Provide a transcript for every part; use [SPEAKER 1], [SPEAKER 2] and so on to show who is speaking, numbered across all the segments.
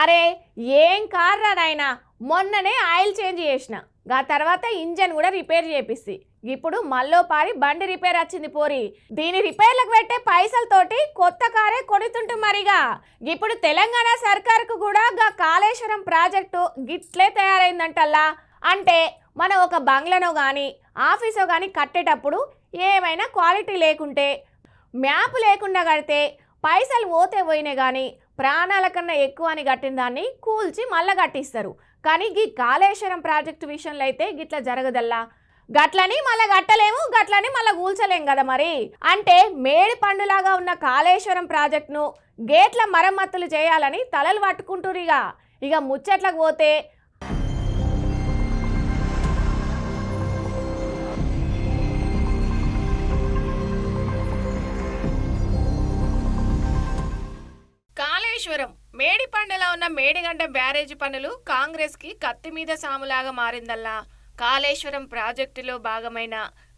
[SPEAKER 1] అరే ఏం కార్రా నాయనా? మొన్ననే ఆయిల్ చేంజ్ చేసిన. ఆ తర్వాత ఇంజన్ కూడా రిపేర్ చేపిస్తి. ఇప్పుడు మళ్ళో పారి బండి రిపేర్ వచ్చింది పోరి. దీని రిపేర్లకు పెట్టే పైసలతోటి కొత్త కారే కొడుతుంటు మరిగా. ఇప్పుడు తెలంగాణ సర్కార్కు కూడా గా కాళేశ్వరం ప్రాజెక్టు గిట్లే తయారైందంటల్లా. అంటే మనం ఒక బంగ్లానో కానీ ఆఫీసో కానీ కట్టేటప్పుడు ఏమైనా క్వాలిటీ లేకుంటే మ్యాప్ లేకుండా కడితే పైసలు పోతే పోయినాయి కానీ ప్రాణాల కన్నా ఎక్కువ అని కట్టిన దాన్ని కూల్చి మళ్ళా కట్టిస్తారు. కానీ ఈ కాళేశ్వరం ప్రాజెక్టు విషయంలో అయితే గిట్ల జరగదల్లా? గట్లని మళ్ళా కట్టలేము గట్లని మళ్ళా కూల్చలేం కదా మరి? అంటే మేడి పండులాగా ఉన్న కాళేశ్వరం ప్రాజెక్టును గేట్ల మరమ్మతులు చేయాలని తలలు పట్టుకుంటురిగా ఇక ముచ్చట్లకు పోతే కాళేశ్వరం మేడిపండులో ఉన్న మేడిగడ్డ బ్యారేజీ పనులు కాంగ్రెస్కి కత్తి మీద సాములాగా మారిందల్లా. కాళేశ్వరం ప్రాజెక్టులో భాగమైన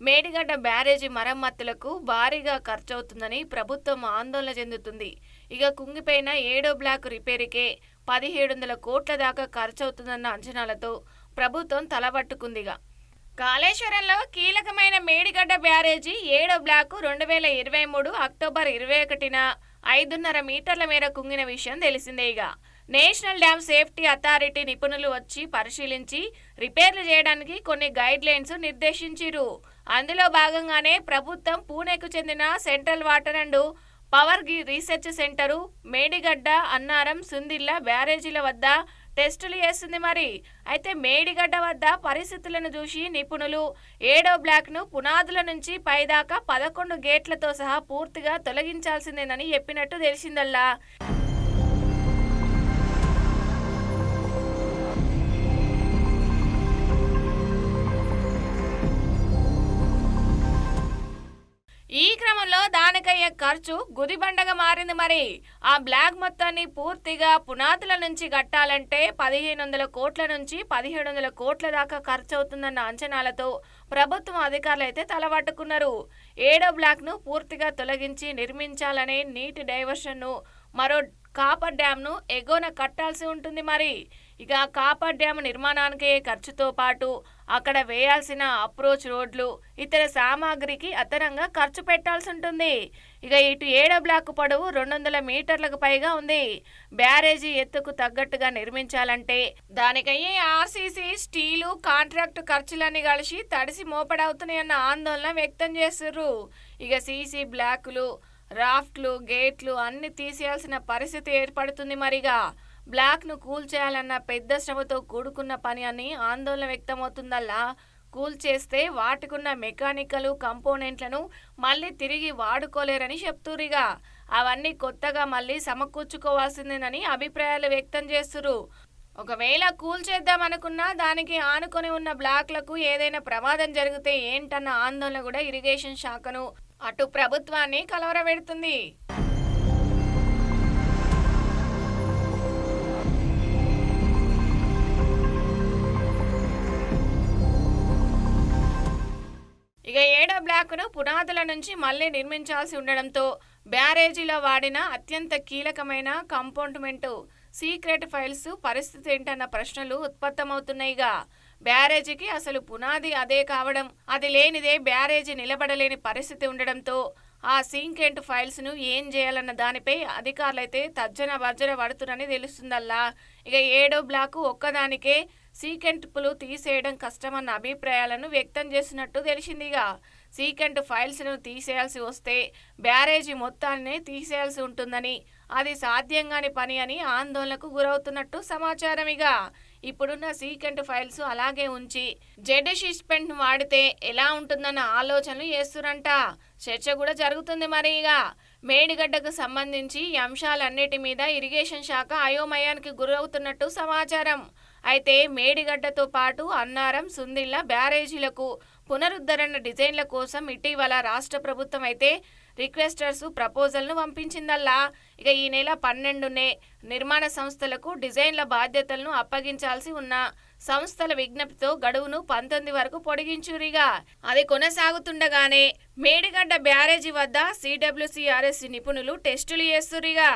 [SPEAKER 1] మేడిగడ్డ బ్యారేజీ మరమ్మతులకు భారీగా ఖర్చవుతుందని ప్రభుత్వం ఆందోళన చెందుతుంది. ఇక కుంగిపోయిన ఏడో బ్లాక్ రిపేరుకే పదిహేడు వందల కోట్ల దాకా ఖర్చవుతుందన్న అంచనాలతో ప్రభుత్వం తలబట్టుకుందిగా కాళేశ్వరంలో కీలకమైన మేడిగడ్డ బ్యారేజీ ఏడో బ్లాకు రెండు వేల ఇరవై మూడు అక్టోబర్ ఇరవై ఒకటిన ఐదున్నర మీటర్ల మేర కుంగిన విషయం తెలిసిందే ఇక. నేషనల్ డ్యామ్ సేఫ్టీ అథారిటీ నిపుణులు వచ్చి పరిశీలించి రిపేర్లు చేయడానికి కొన్ని గైడ్ లైన్స్ నిర్దేశించిరు అందులో భాగంగానే ప్రభుత్వం పూణేకు చెందిన సెంట్రల్ వాటర్ అండ్ పవర్ గి- రీసెర్చ్ సెంటరు మేడిగడ్డ అన్నారం సుందిల్ల బ్యారేజీల వద్ద టెస్టులు చేస్తుంది మరి. అయితే మేడిగడ్డ వద్ద పరిస్థితులను చూసి నిపుణులు ఏడో బ్లాక్ను పునాదుల నుంచి పైదాకా పదకొండు గేట్లతో సహా పూర్తిగా తొలగించాల్సిందేనని చెప్పినట్టు తెలిసిందల్లా. ఈ క్రమంలో దానికయ్యే ఖర్చు గుదిబండగా మారింది మరి. ఆ బ్లాక్ మొత్తాన్ని పూర్తిగా పునాదుల నుంచి కట్టాలంటే పదిహేను వందల కోట్ల నుంచి పదిహేడు వందల కోట్ల దాకా ఖర్చు అవుతుందన్న అంచనాలతో ప్రభుత్వం అధికారులు అయితే తలబట్టుకున్నారు ఏడో బ్లాక్ను పూర్తిగా తొలగించి నిర్మించాలనే నీటి డైవర్షన్ను మరో కాపర్ డ్యాంను ఎగోన కట్టాల్సి ఉంటుంది మరి. ఇక కాపర్ డ్యామ్ నిర్మాణానికి ఖర్చుతో పాటు అక్కడ వేయాల్సిన అప్రోచ్ రోడ్లు ఇతర సామాగ్రికి అదనంగా ఖర్చు పెట్టాల్సి ఉంటుంది. ఇక ఇటు ఏడో బ్లాక్ పొడవు రెండు వందల మీటర్లకు పైగా ఉంది. బ్యారేజీ ఎత్తుకు తగ్గట్టుగా నిర్మించాలంటే దానికయ్యే ఆర్సీసీ స్టీలు కాంట్రాక్టు ఖర్చులన్నీ కలిసి తడిసి మోపడవుతున్నాయన్న ఆందోళన వ్యక్తం చేస్తుర్రు. ఇక సీసీ బ్లాకులు రాఫ్ట్లు గేట్లు అన్ని తీసేయాల్సిన పరిస్థితి ఏర్పడుతుంది మరిగా. బ్లాక్ను కూల్ చేయాలన్న పెద్ద శ్రమతో కూడుకున్న పని అని ఆందోళన వ్యక్తమవుతుందల్లా. కూల్ చేస్తే వాటికున్న మెకానికల్ కంపోనెంట్లను మళ్ళీ తిరిగి వాడుకోలేరని చెప్తురిగా అవన్నీ కొత్తగా మళ్ళీ సమకూర్చుకోవాల్సిందేనని అభిప్రాయాలు వ్యక్తం చేస్తురు ఒకవేళ కూల్ చేద్దామనుకున్నా దానికి ఆనుకొని ఉన్న బ్లాక్లకు ఏదైనా ప్రమాదం జరిగితే ఏంటన్న ఆందోళన కూడా ఇరిగేషన్ శాఖను అటు ప్రభుత్వాన్ని కలవరపెడుతుంది ఇక ఏడో బ్లాక్ను పునాదుల నుంచి మళ్ళీ నిర్మించాల్సి ఉండడంతో బ్యారేజీలో వాడిన అత్యంత కీలకమైన కంపౌండ్మెంటు సీక్రెట్ ఫైల్స్ పరిస్థితి ఏంటన్న ప్రశ్నలు ఉత్పత్తమవుతున్నాయిగా. బ్యారేజీకి అసలు పునాది అదే కావడం అది లేనిదే బ్యారేజీ నిలబడలేని పరిస్థితి ఉండడంతో ఆ సీక్రెట్ ఫైల్స్ను ఏం చేయాలన్న దానిపై అధికారులైతే తర్జన భర్జన పడుతున్నారని తెలుస్తుందల్లా. ఇక ఏడో బ్లాకు ఒక్కదానికే సీకెంట్పులు తీసేయడం కష్టమన్న అభిప్రాయాలను వ్యక్తం చేసినట్టు తెలిసిందిగా. సీకెంట్ ఫైల్స్ను తీసేయాల్సి వస్తే బ్యారేజీ మొత్తాన్ని తీసేయాల్సి ఉంటుందని అది సాధ్యం కాని పని అని ఆందోళనకు గురవుతున్నట్టు సమాచారం ఇక ఇప్పుడున్న సీకెంట్ ఫైల్స్ అలాగే ఉంచి జెడ్ షిస్పెంట్ వాడితే ఎలా ఉంటుందన్న ఆలోచనలు చేస్తురంట. చర్చ కూడా జరుగుతుంది మరి ఇక మేడిగడ్డకు సంబంధించి ఈ అంశాలన్నిటి మీద ఇరిగేషన్ శాఖ అయోమయానికి గురవుతున్నట్టు సమాచారం. అయితే మేడిగడ్డతో పాటు అన్నారం సుందిల్ల బ్యారేజీలకు పునరుద్ధరణ డిజైన్ల కోసం ఇటీవల రాష్ట్ర ప్రభుత్వం అయితే రిక్వెస్టర్స్ ప్రపోజల్ను పంపించిందల్లా. ఇక ఈ నెల పన్నెండునే నిర్మాణ సంస్థలకు డిజైన్ల బాధ్యతలను అప్పగించాల్సి ఉన్న సంస్థల విజ్ఞప్తితో గడువును పంతొమ్మిది వరకు పొడిగించురిగా. అది కొనసాగుతుండగానే మేడిగడ్డ బ్యారేజీ వద్ద సిడబ్ల్యూసీఆర్ఎస్ నిపుణులు టెస్టులు చేస్తురిగా.